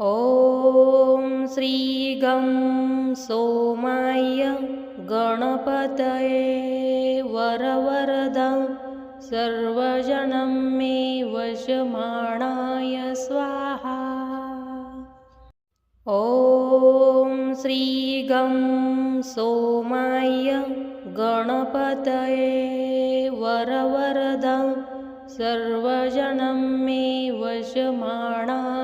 ॐ श्रीगं सोमाय गणपतये वरवरदं सर्वजनं मे वशमाणाय स्वाहा। ॐ श्रीगं सोमाय गणपतये वरवरदं सर्वजनं मे वशमाणाय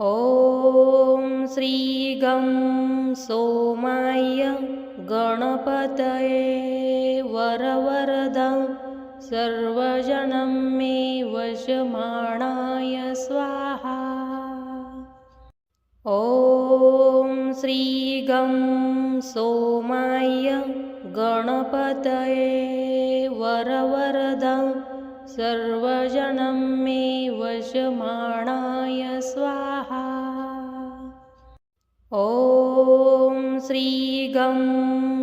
ॐ श्रीगं सोमाय गणपतये वरवरदं सर्वजनं मे वशमाणाय स्वाहा। ॐ श्रीगं सोमाय गणपतये वरवरदं सर्वजनं मे वशमाणाय स्वाहा। ॐ श्रीगं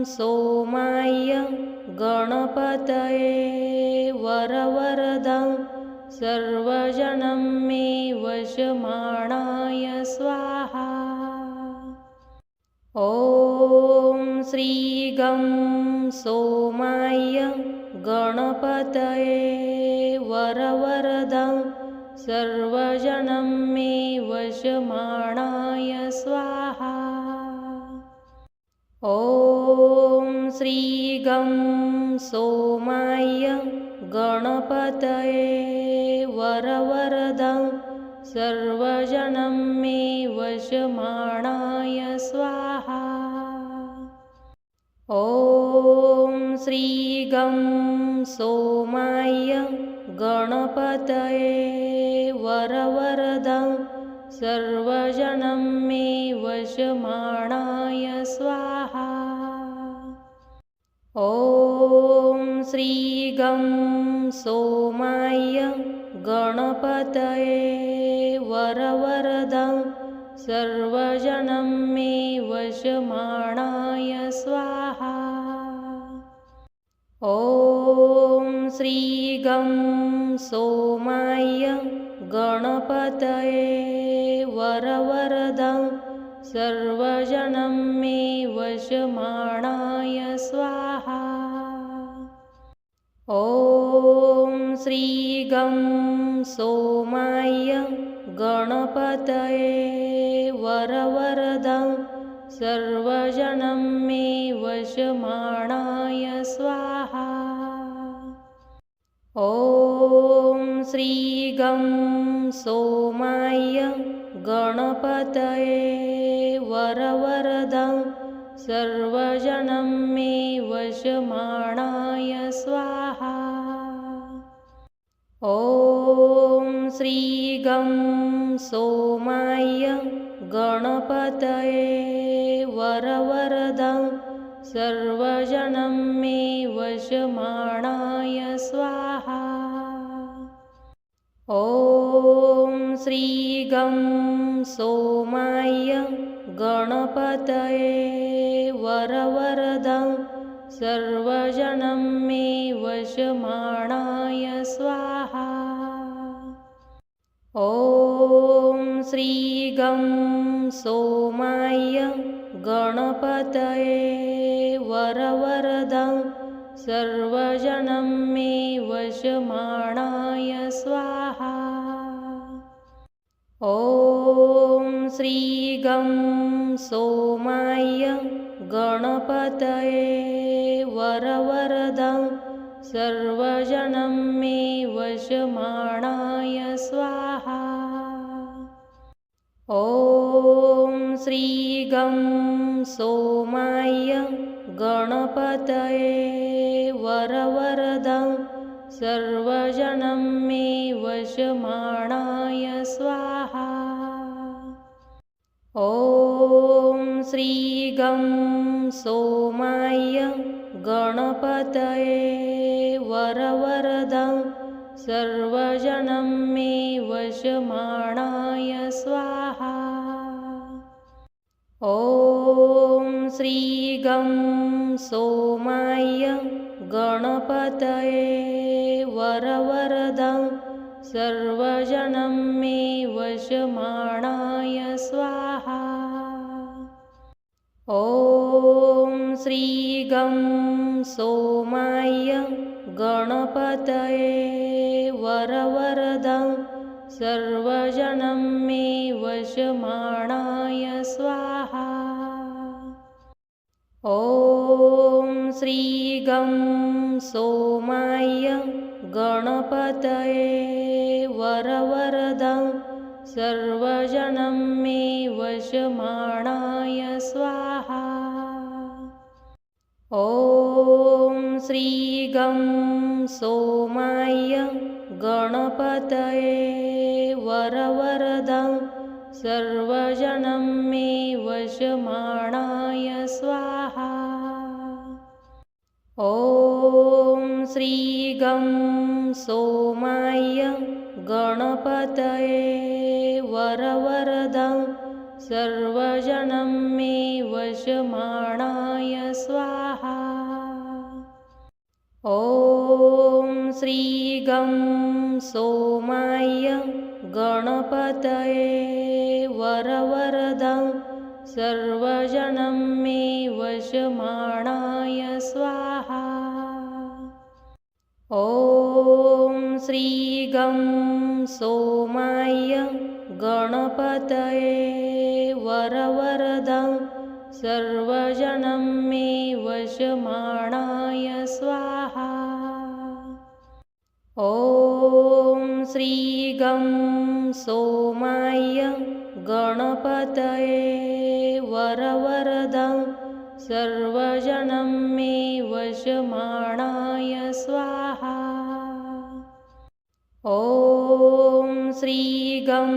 सोमाय गणपतये वरवरदं सर्वजनं मे वशमाणाय स्वाहा। ॐ श्रीगं सोमाय गणपतये वरवरदं सर्वजनं मे वशमाणाय स्वाहा। ॐ श्रीगं सोमाय गणपतये वरवरदं सर्वजनं मे वशमाणाय स्वाहा। ॐ श्रीगं सोमाय गणपतये वरवरदं सर्वजनं मे वशमाणाय स्वाहा। ॐ श्रीगं सोमाय गणपतये वरवरदं सर्वजनं मे वशमाणाय ॐ श्रीगं सोमाय गणपतये वरवरदं सर्वजनं मे वशमाणाय स्वाहा। ॐ श्रीगं सोमाय गणपतये वरवरदं सर्वजनं मे वशमाणाय ॐ श्रीगं सोमाय गणपतये वरवरदं सर्वजनं मे वशमाणाय स्वाहा। ॐ श्रीगं सोमाय गणपतये वरवरदं सर्वजनं मे वशमाणाय ॐ श्रीगं सोमाय गणपतये वरवरदं सर्वजनं मे वशमाणाय स्वाहा। ॐ श्रीगं सोमाय गणपतये वरवरदं सर्वजनं मे वशमाणाय ॐ श्रीगं सोमाय गणपतये वरवरदं सर्वजनं मे वशमाणाय स्वाहा। ॐ श्रीगं सोमाय गणपतये वरवरदं सर्वजनं मे वशमाणाय स्वाहा ॐ श्रीगं सोमाय गणपतये वरवरदं सर्वजनं मे वशमाणाय स्वाहा। ॐ श्रीगं सोमाय गणपतये वरवरदं सर्वजनं मे वशमाणाय ॐ श्रीगं सोमाय गणपतये वरवरदं सर्वजनं मे वशमाणाय स्वाहा। ॐ श्रीगं सोमाय गणपतये वरवरदं सर्वजनं मे वशमाणाय स्वाहा ॐ श्रीगं सोमाय गणपतये वरवरदं सर्वजनं मे वशमाणाय स्वाहा। ॐ श्रीगं सोमाय गणपतये वरवरदं सर्वजनं मे वशमाणाय स्वाहा। ॐ श्रीगं सोमाय गणपतये वरवरदं सर्वजनं मे वशमाणाय स्वाहा। ॐ श्रीगं सोमाय गणपतये वरवरदं सर्वजनं मे वशमाणाय स्वाहा। ॐ श्रीगं सोमाय गणपतये वरवरदं सर्वजनं मे वशमाणाय स्वाहा। ॐ श्रीगं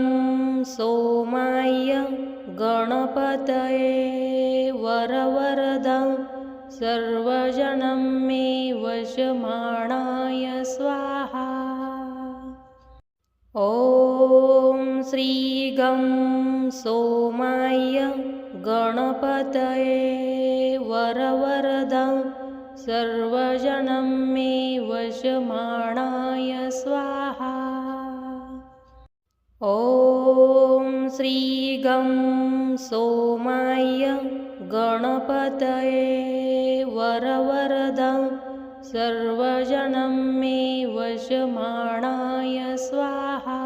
सोमाय गणपतये वरवरदं सर्वजनं मे वशमाणाय स्वाहा। ॐ श्रीगं सोमाय गणपतये वरवरदं सर्वजनं मे वशमाणाय स्वाहा। ॐ श्रीगं सोमाय गणपतये वरवरदं सर्वजनं मे वशमाणाय स्वाहा।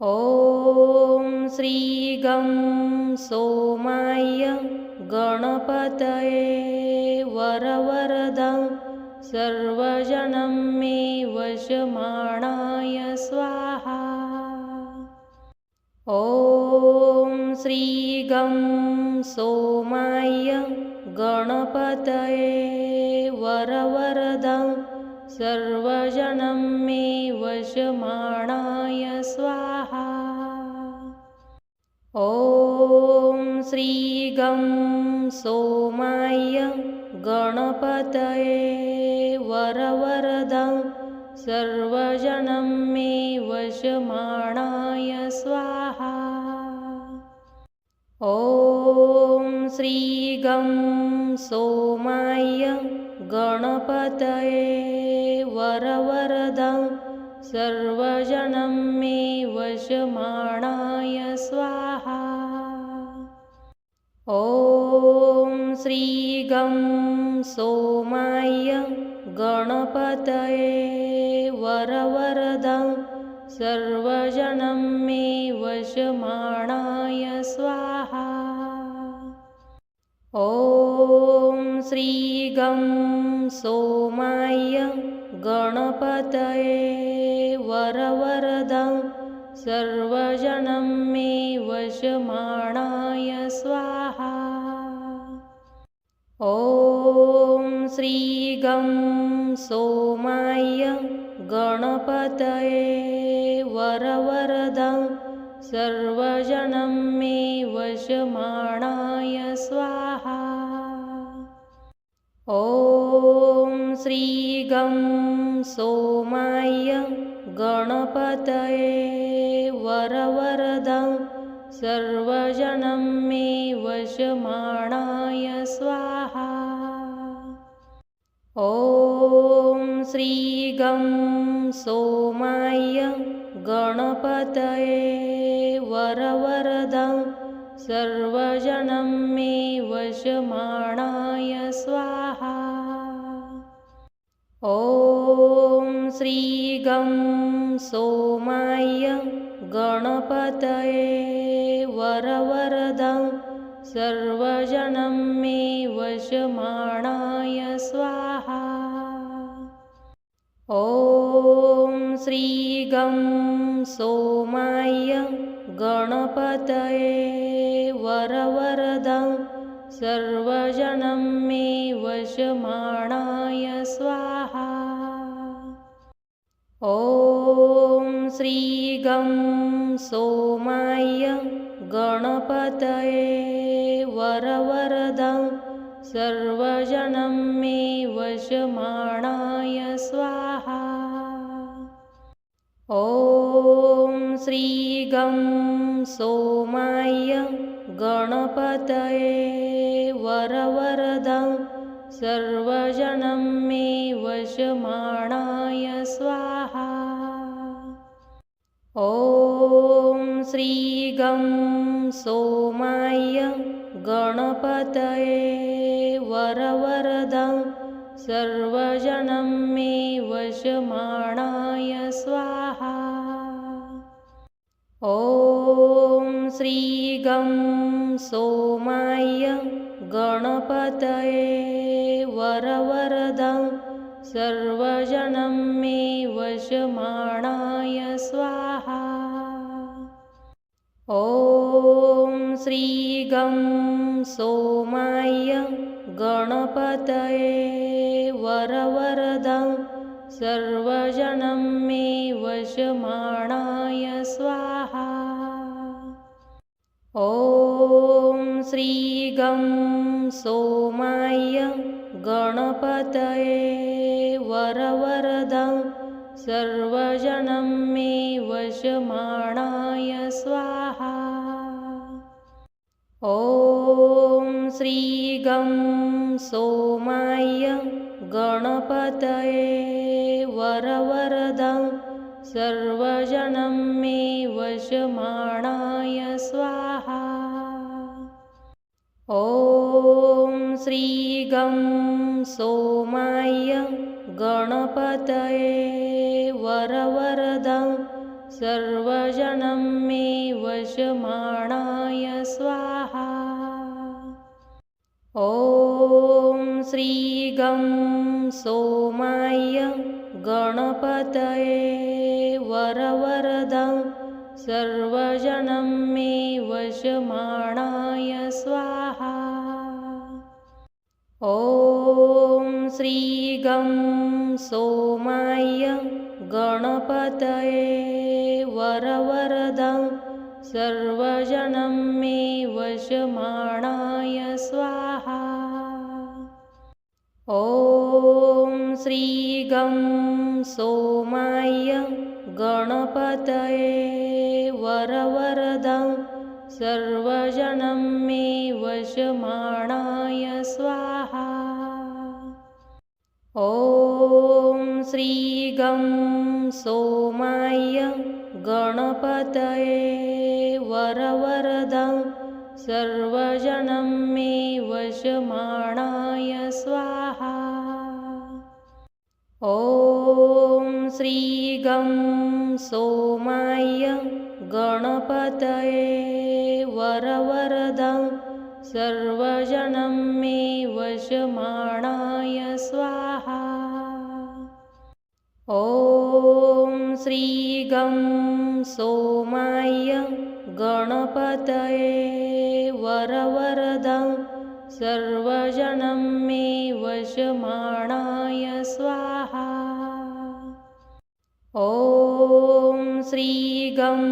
ॐ श्रीगं सोमाय गणपतये वरवरदं सर्वजनं मे वशमाणाय स्वाहा। ॐ श्रीगं सोमाय गणपतये वरवरदं सर्वजनं मे वशमाणाय स्वाहा। ॐ श्रीगं सोमाय गणपतये वरवरदं सर्वजनं मे वशमाणाय ॐ श्रीगं सोमाय गणपतये वरवरदं सर्वजनं मे वशमाणाय स्वाहा। ॐ श्रीगं सोमाय गणपतये वरवरदं सर्वजनं मे वशमाणाय स्वाहा ॐ श्रीगं सोमाय गणपतये वरवरदं सर्वजनं मे वशमाणाय स्वाहा। ॐ श्रीगं सोमाय गणपतये वरवरदं सर्वजनं मे वशमाणाय स्वाहा ॐ श्रीगं सोमाय गणपतये वरवरदं सर्वजनं मे वशमाणाय स्वाहा। ॐ श्रीगं सोमाय गणपतये वरवरदं सर्वजनं मे वशमाणाय स्वाहा ॐ श्रीगं सोमाय गणपतये वरवरदं सर्वजनं मे वशमाणाय स्वाहा। ॐ श्रीगं सोमाय गणपतये वरवरदं सर्वजनं मे वशमाणाय स्वाहा। ॐ श्रीगं सोमाय गणपतये वरवरदं सर्वजनं मे वशमाणाय स्वाहा। ॐ श्रीगं सोमाय गणपतये वरवरदं सर्वजनं मे वशमाणाय स्वाहा। ॐ श्रीगं सोमाय गणपतये वरवरदं सर्वजनं मे वशमाणाय स्वाहा। ॐ श्रीगं सोमाय गणपतये वरवरदं सर्वजनं मे वशमाणाय स्वाहा। ॐ श्रीगं सोमाय गणपतये वरवरदं सर्वजनं मे वशमाणाय स्वाहा। ॐ श्रीगं सोमाय गणपतये वरवरदं सर्वजनं मे वशमाणाय स्वाहा। ॐ श्रीगं सोमाय गणपतये वरवरदं सर्वजनं मे वशमाणाय स्वाहा ॐ श्रीगं सोमाय गणपतये वरवरदं सर्वजनं मे वशमाणाय स्वाहा। ॐ श्रीगं सोमाय गणपतये वरवरदं सर्वजनं मे वशमाणाय ॐ श्रीगं सोमाय गणपतये वरवरदं सर्वजनं मे वशमाणाय स्वाहा। ॐ श्रीगं सोमाय गणपतये वरवरदं सर्वजनं मे वशमाणाय स्वाहा। ॐ श्रीगं सोमाय गणपतये वरवरदं सर्वजनं मे वशमाणाय स्वाहा। ॐ श्रीगं सोमाय गणपतये वरवरदं सर्वजनं मे वशमाणाय स्वाहा। ॐ श्रीगं सोमाय गणपतये वरवरदं सर्वजनं मे वशमाणाय स्वाहा। ॐ श्रीगं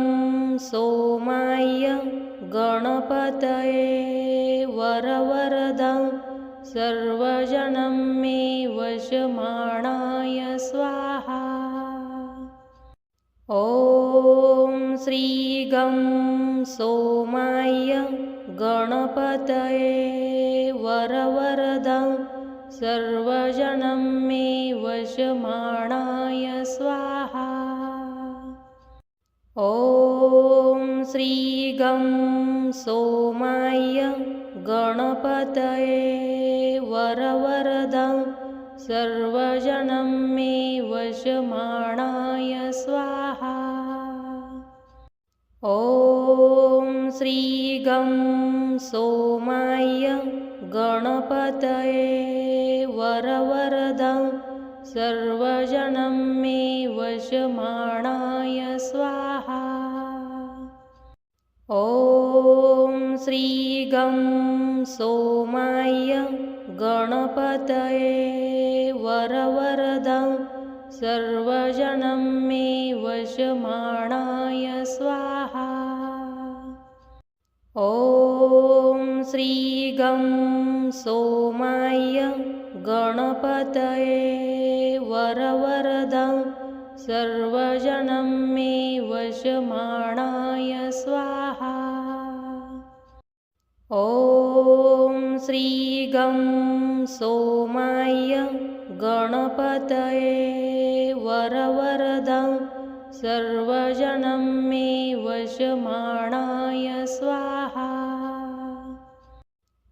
सोमाय गणपतये वरवरदं सर्वजनं मे वशमाणाय स्वाहा। ॐ श्रीगं सोमाय गणपतये वरवरदं सर्वजनं मे वशमाणाय स्वाहा। ॐ श्रीगं सोमाय गणपतये वरवरदं सर्वजनं मे वशमाणाय स्वाहा। ॐ श्रीगं सोमाय गणपतये वरवरदं सर्वजनं मे वशमाणाय ॐ श्रीगं सोमाय गणपतये वरवरदं सर्वजनं मे वशमाणाय स्वाहा। ॐ श्रीगं सोमाय गणपतये वरवरदं सर्वजनं मे वशमाणाय ॐ श्रीगं सोमाय गणपतये वरवरदं सर्वजनं मे वशमाणाय स्वाहा।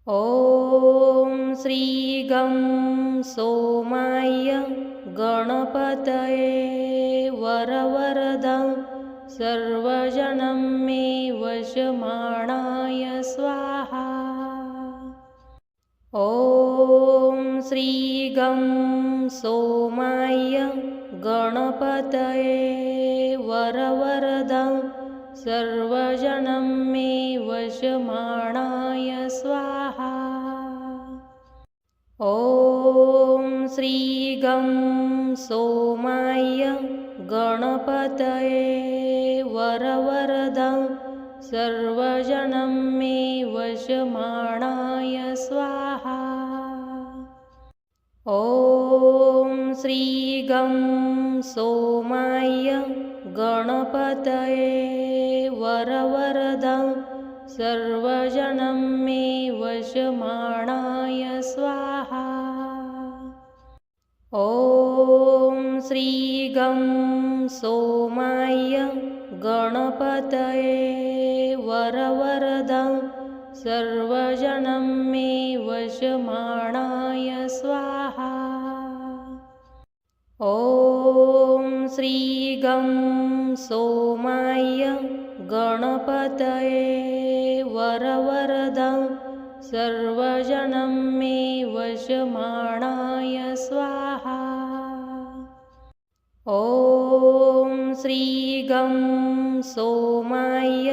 ॐ श्रीगं सोमाय गणपतये वरवरदं सर्वजनं मे वशमाणाय ॐ श्रीगं सोमाय गणपतये वरवरदं सर्वजनं मे वशमाणाय स्वाहा। ॐ श्रीगं सोमाय गणपतये वरवरदं सर्वजनं मे वशमाणाय स्वाहा। ॐ श्रीगं सोमाय गणपतये वरवरदं सर्वजनं मे वशमाणाय स्वाहा। ॐ श्रीगं सोमाय गणपतये वरवरदं सर्वजनं मे वशमाणाय स्वाहा। ॐ श्रीगं सोमाय गणपतये वरवरदं सर्वजनं मे वशमाणाय स्वाहा। ॐ श्रीगं सोमाय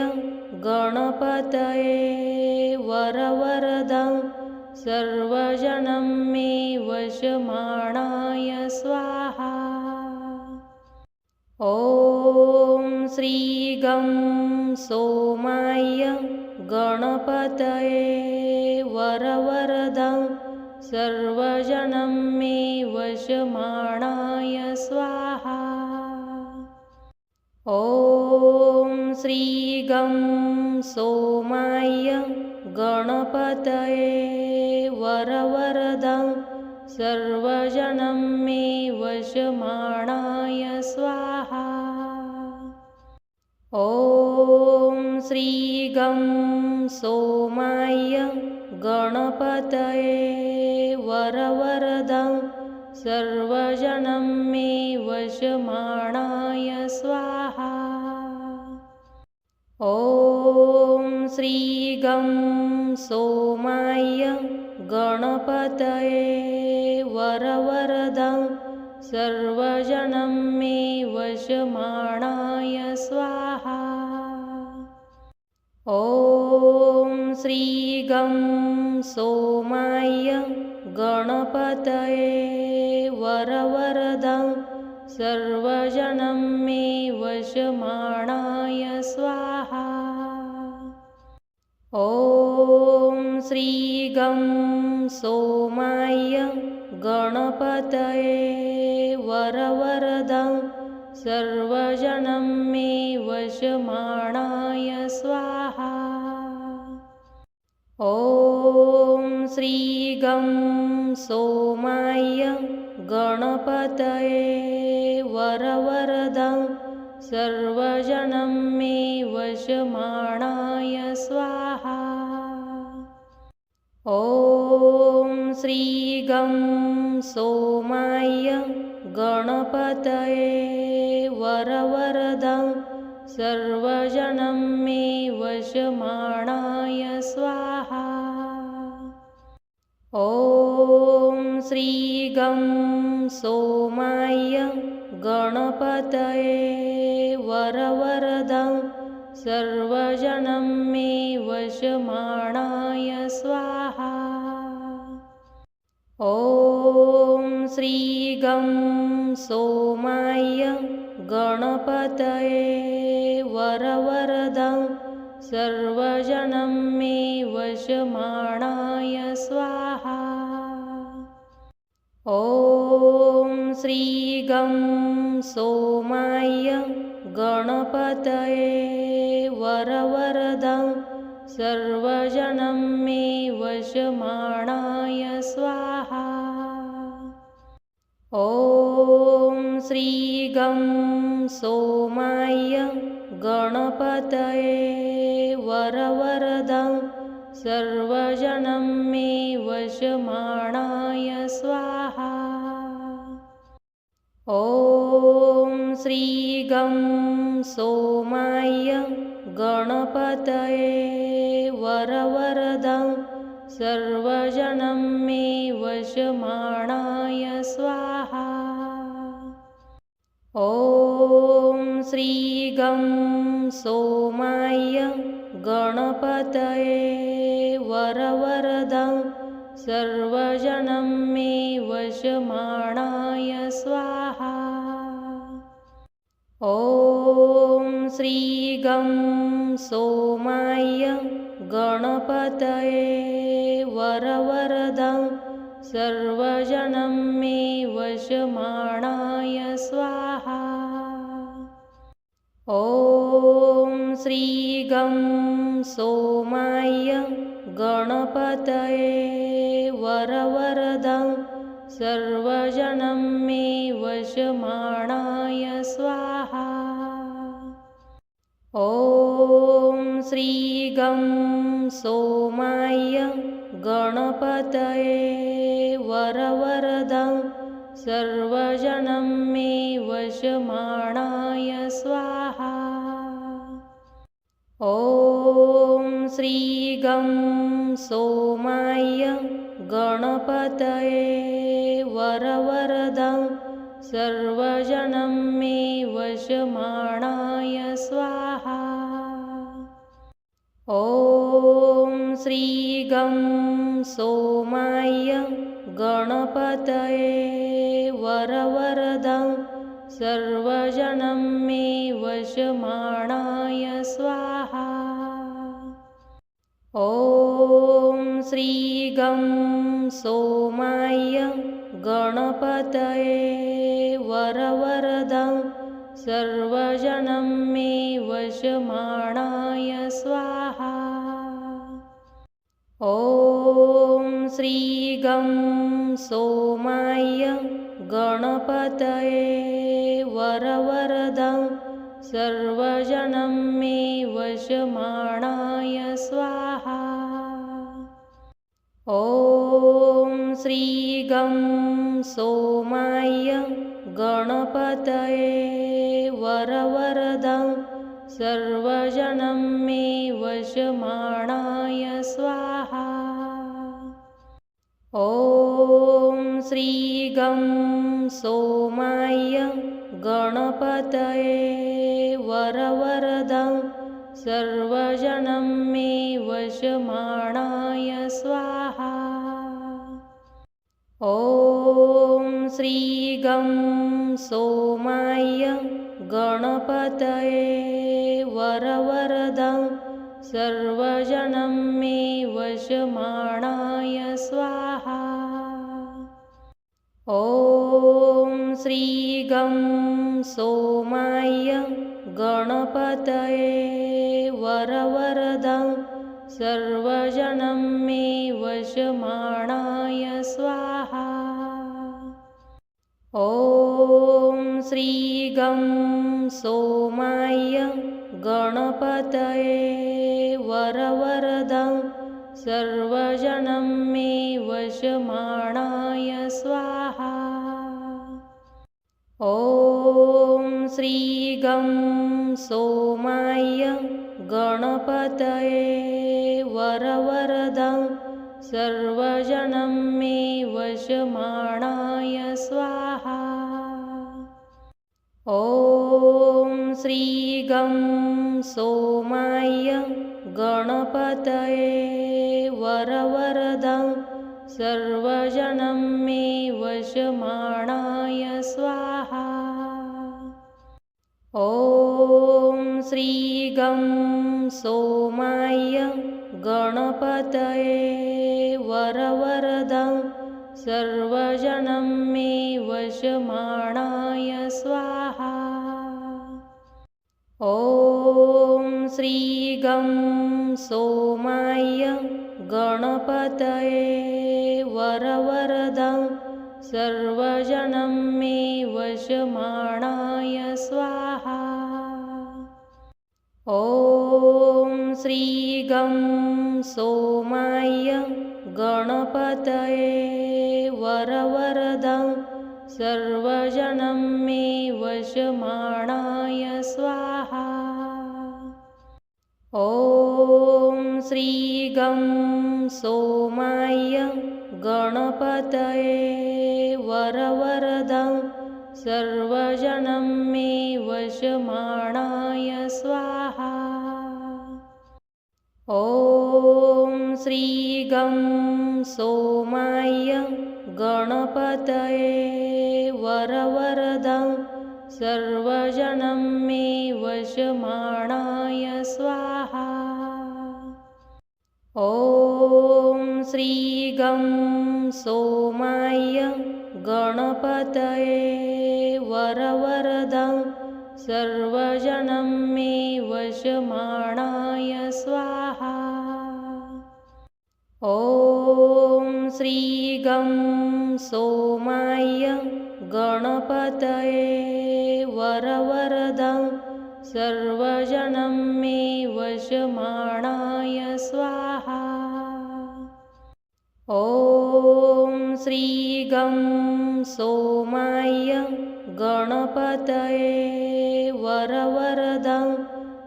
गणपतये वरवरदं सर्वजनं मे वशमाणाय स्वाहा। ॐ श्रीगं सोमाय गणपतये वरवरदं सर्वजनं मे वशमाणाय स्वाहा। ॐ श्रीगं सोमाय गणपतये वरवरदं सर्वजनं मे वशमाणाय स्वाहा। ॐ श्रीगं सोमाय गणपतये वरवरदं सर्वजनं मे वशमाणाय स्वाहा ॐ श्रीगं सोमाय गणपतये वरवरदं सर्वजनं मे वशमाणाय स्वाहा। ॐ श्रीगं सोमाय गणपतये वरवरदं सर्वजनं मे वशमाणाय स्वाहा ॐ श्रीगं सोमाय गणपतये वरवरदं सर्वजनं मे वशमाणाय स्वाहा। ॐ श्रीगं सोमाय गणपतये वरवरदं सर्वजनं मे वशमाणाय स्वाहा। ॐ श्रीगं सोमाय गणपतये वरवरदं सर्वजनं मे वशमाणाय स्वाहा। ॐ श्रीगं सोमाय गणपतये वरवरदं सर्वजनं मे वशमाणाय स्वाहा। ॐ श्रीगं सोमाय गणपतये वरवरदं सर्वजनं मे वशमाणाय स्वाहा। ॐ श्रीगं सोमाय गणपतये वरवरदं सर्वजनं मे वशमाणाय स्वाहा। ॐ श्रीगं सोमाय गणपतये वरवरदं सर्वजनं मे वशमाणाय ॐ श्रीगं सोमाय गणपतये वरवरदं सर्वजनं मे वशमाणाय स्वाहा। ॐ श्रीगं सोमाय गणपतये वरवरदं सर्वजनं श्रीगं सोमाय गणपतये वरवरदं सर्वजनं मे वशमाणाय स्वाहा। ॐ श्रीगं सोमाय गणपतये वरवरदं सर्वजनं मे वशमाणाय ॐ श्रीगं सोमाय गणपतये वरवरदं सर्वजनं मे वशमाणाय स्वाहा। ॐ श्रीगं सोमाय गणपतये वरवरदं सर्वजनं मे वशमाणाय ॐ श्रीगं सोमाय गणपतये वरवरदं सर्वजनं मे वशमाणाय स्वाहा। ॐ श्रीगं सोमाय गणपतये वरवरदं सर्वजनं मे वशमाणाय स्वाहा। ॐ श्रीगं सोमाय गणपतये वरवरदं सर्वजनं मे वशमाणाय स्वाहा। ॐ श्रीगं सोमाय गणपतये वरवरदं सर्वजनं मे वशमाणाय स्वाहा। ॐ श्रीगं सोमाय गणपतये वरवरदं सर्वजनं मे वशमाणाय स्वाहा ॐ श्रीगं सोमाय गणपतये वरवरदं सर्वजनं मे वशमाणाय स्वाहा। ॐ श्रीगं सोमाय गणपतये वरवरदं सर्वजनं मे वशमाणाय स्वाहा ॐ श्रीगं सोमाय गणपतये वरवरदं सर्वजनं मे वशमाणाय स्वाहा। ॐ श्रीगं सोमाय गणपतये वरवरदं सर्वजनं मे वशमाणाय स्वाहा। ॐ श्रीगं सोमाय गणपतये वरवरदं सर्वजनं मे वशमाणाय स्वाहा। ॐ श्रीगं सोमाय गणपतये वरवरदं सर्वजनं मे वशमाणाय स्वाहा। ॐ श्रीगं सोमाय गणपतये वरवरदं सर्वजनं मे वशमाणाय स्वाहा। ॐ श्रीगं सोमाय गणपतये वरवरदं सर्वजनं मे वशमाणाय स्वाहा। ॐ श्रीगं सोमाय गणपतये वरवरदं सर्वजनं मे वशमाणाय स्वाहा। ॐ श्रीगं सोमाय गणपतये वरवरदं सर्वजनं मे वशमाणाय स्वाहा। ॐ श्रीगं सोमाय गणपतये वरवरदं सर्वजनं मे श्रीगं सोमाय गणपतये वरवरदं सर्वजनं मे वशमाणाय स्वाहा। ॐ श्रीगं सोमाय गणपतये वरवरदं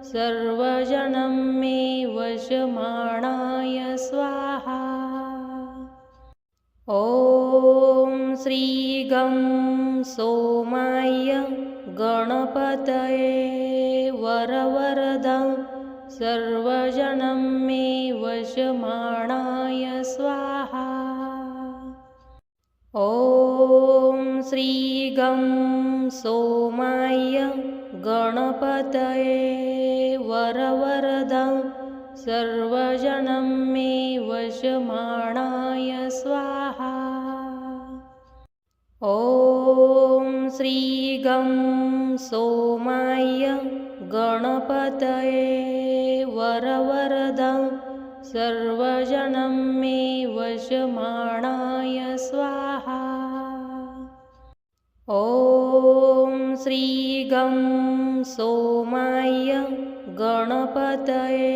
सर्वजनं मे वशमाणाय ॐ श्रीगं सोमाय गणपतये वरवरदं सर्वजनं मे वशमाणाय स्वाहा। ॐ श्रीगं सोमाय गणपतये वरवरदं सर्वजनं मे वशमाणाय ॐ श्रीगं सोमाय गणपतये वरवरदं सर्वजनं मे वशमाणाय स्वाहा। ॐ श्रीगं सोमाय गणपतये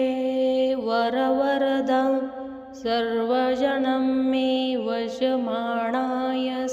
वरवरदं सर्वजनं मे वशमाणाय